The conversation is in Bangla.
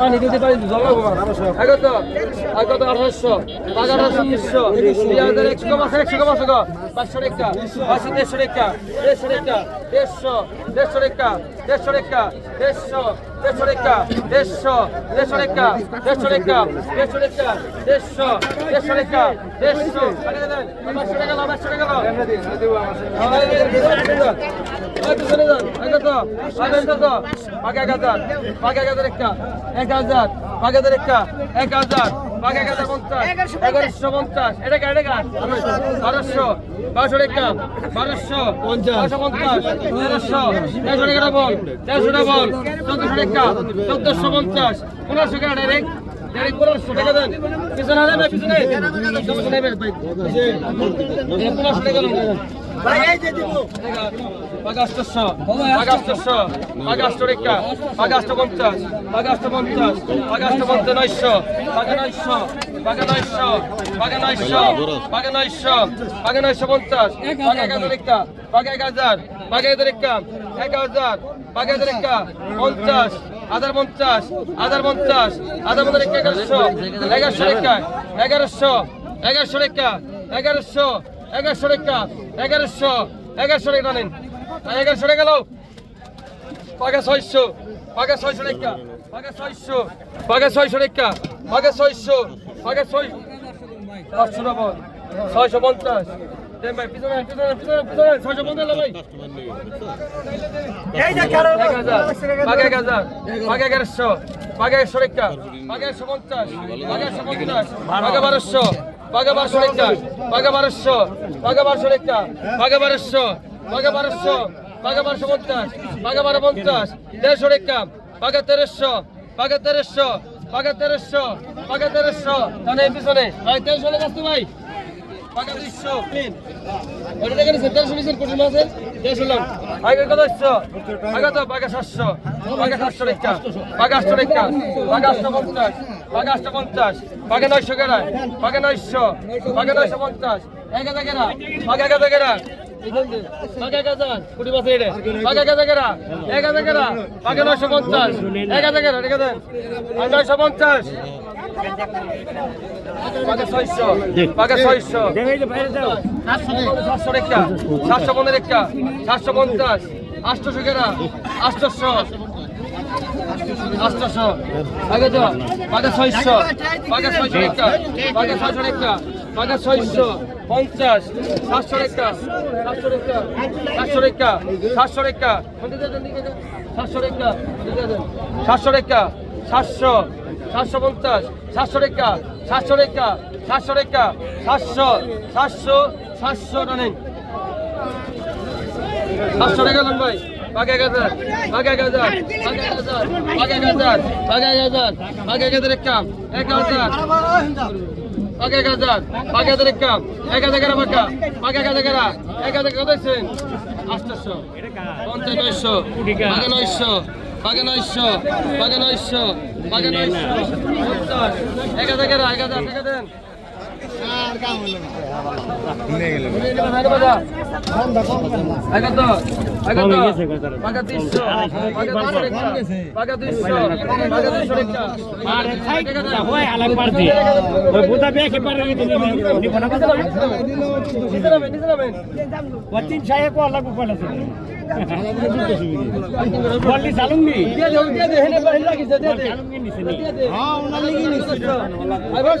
পানি দিতে পারি জমা আগত আগত আঠারোশো এগারোশো উনিশশো দুই হাজার একশো কম আছে একশো কম আছে পাঁচশো রেখা পাঁচশো দেড়শো রেখা দেড়শো রেখা দেড়শো দেড়শো রেখা দেড়শো রেখা দেড়শো দেড়শো রেখা দেড়শো দেড়শো রেখা দেড়শো রেখা দেড়শো রেখা দেড়শো দেড়শো রেখা দেড়শো এক হাজার এক হাজার এক হাজার। পাঁচ এক হাজার পঞ্চাশ। এগারোশো পঞ্চাশ। এটা কা এটা বারোশো। বারোশো। টাকা। বারোশো। পঞ্চাশ। পঞ্চাশ। তেরোশো। তেরোশো টাকা বল তেরোশো টাকা চোদ্দশো টাকা। চোদ্দশো পঞ্চাশ। পনেরোশো টাকা ডাইরেক্ট ডাইরেক্ট পনেরোশো টাকা দেন। পিছনে পিছনে। দেন পাগাস্টশো পাগাস্টশো রেখা পাগাস্ট পঞ্চাশ পাগাস্ট পঞ্চাশ পাগাস্ট পঞ্চাশ নয়শো পাগা নয়শো পাগা নয়শো পাগা নয়শো নয়শো পঞ্চাশ পাগা এক হাজার রেখা এক হাজার পাগা এক রেখা হাজার পাগা এক রেখা, পঞ্চাশ হাজার পঞ্চাশ হাজার পঞ্চাশ হাজার পঞ্চাশ রেখা এগারোশো এগারোশো রেখা, এগারোশো এগারোশো রেখা, এগারোশো এগারোশো রেখা এগারোশো এগারোশো রেখা নেন এগারোশো রেখা লাও পাগা ছয়শো পাগা ছয়শো রেখা পাগা ছয়শো পাগা ছয়শো রেখা পাগা ছয়শো পাগা ছয় পাঁচশো নব্বই ছয়শো পঞ্চাশ। এগারোশো পাগা বারোশো পাগা বারোশো রেখা পাগা বারোশো পাগা বারোশো রেখা পাগা বারোশো পাগা বারোশো পাগা বারোশো পঞ্চাশ পাগা বারো পঞ্চাশ, দেড়শো রেখা পাগা তেরোশো পাগা তেরোশো পাগা তেরোশো পাগা তেরোশো, তাহলে পিছনে, ভাই, তেরোশো ভাই। মাসের দেড়শো লাখ আগে কত আগে তো পাগা সাতশো পাগা সাতশো রেখা পাগা আটশো রেখা পাগা আটশো পঞ্চাশ। আটশো পঞ্চাশ পাগা নয়শো গেরা পাগা নয়শো পাগা নয়শো পঞ্চাশ গেরা গেরা গেরা গেরা পাগা নয়শো পঞ্চাশ গেরা সাতশো পনেরো একটা সাতশো পঞ্চাশ আটশোশো কেনা আটশোশো আটশোশো আগে তো পাগা ছয়শো। পাগা ছয়শো রেখা পাগা ছয়শো রেখা পাগা ছয়শো। পঞ্চাশ। সাতশো রেখা সাতশো রেখা সাতশো রেখা সাতশো রেখা সাতশো রেখা সাতশো রেখা সাতশো। সাতশো পঞ্চাশ। সাতশো রেখা সাতশো রেখা সাতশো রেখা সাতশো। সাতশো। সাতশো রানিং। সাতশো নেন ভাই। পাকে এক হাজার পাকে এক হাজার পাকে এক হাজার পাকে এক হাজার পাকে এক হাজার পাকে এক হাজার কাম এক হাজার। পাকে এক হাজার পাকে হাজার কাম এক হাজার গেরা পাকা পাকে এক হাজার গেরা এক হাজার কত টাকা দেন। তিনশো রেখা নিচে নামেন নিচে নামেন দিয়ে দে দিয়ে দে হেনে লাগিছে দিয়ে দে দিয়ে দে হ্যাঁ ওনা লাগি নিছে আই বস